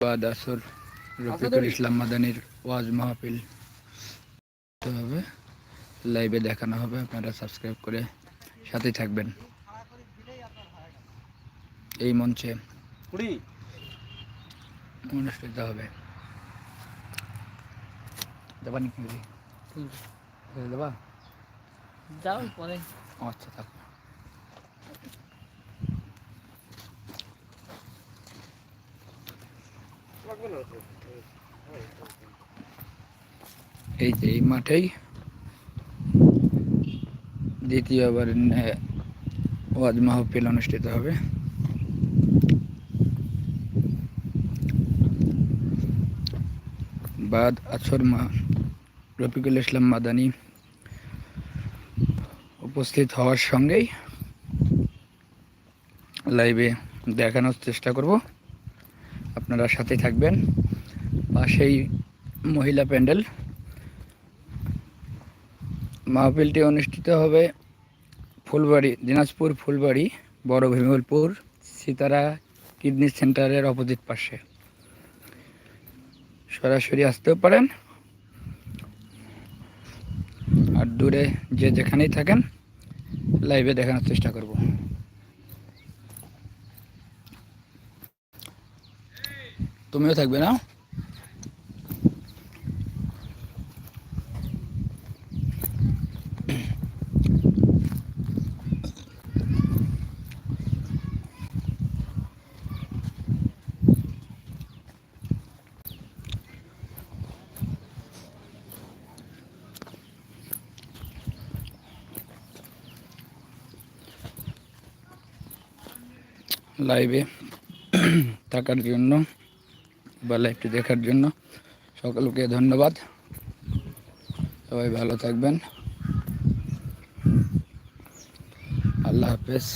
বাদ আসর রফিকুল ইসলাম মাদানির ওয়াজ মাহফিল হবে। লাইভে দেখানো হবে আপনারা সাবস্ক্রাইব করে সাথেই থাকবেন। এই মঞ্চে অনুষ্ঠিত হবে। দেবা নাকি? দেবা যাও পরে। আচ্ছা থাক। এই যে এই মাঠেই দ্বিতীয়বার ওয়াজ মাহফিল অনুষ্ঠিত হবে। বাদ আছর মা রফিকুল ইসলাম মাদানি উপস্থিত হওয়ার সঙ্গেই লাইভে দেখানোর চেষ্টা করব। আপনারা সাথে থাকবেন। বা সেই মহিলা প্যান্ডেল। মাহফিলটি অনুষ্ঠিত হবে ফুলবাড়ি, দিনাজপুর ফুলবাড়ি, বড় Bhimalpur, Sitara kidney centre opposite পাশে। সরাসরি আসতেও পারেন। আর দূরে যে যেখানেই থাকেন, লাইভে দেখানোর চেষ্টা করব। তুমিও থাকবে না লাইভে থাকার জন্য বা লাইভটি দেখার জন্য। সকলকে ধন্যবাদ। সবাই ভালো থাকবেন। আল্লাহ হাফেজ।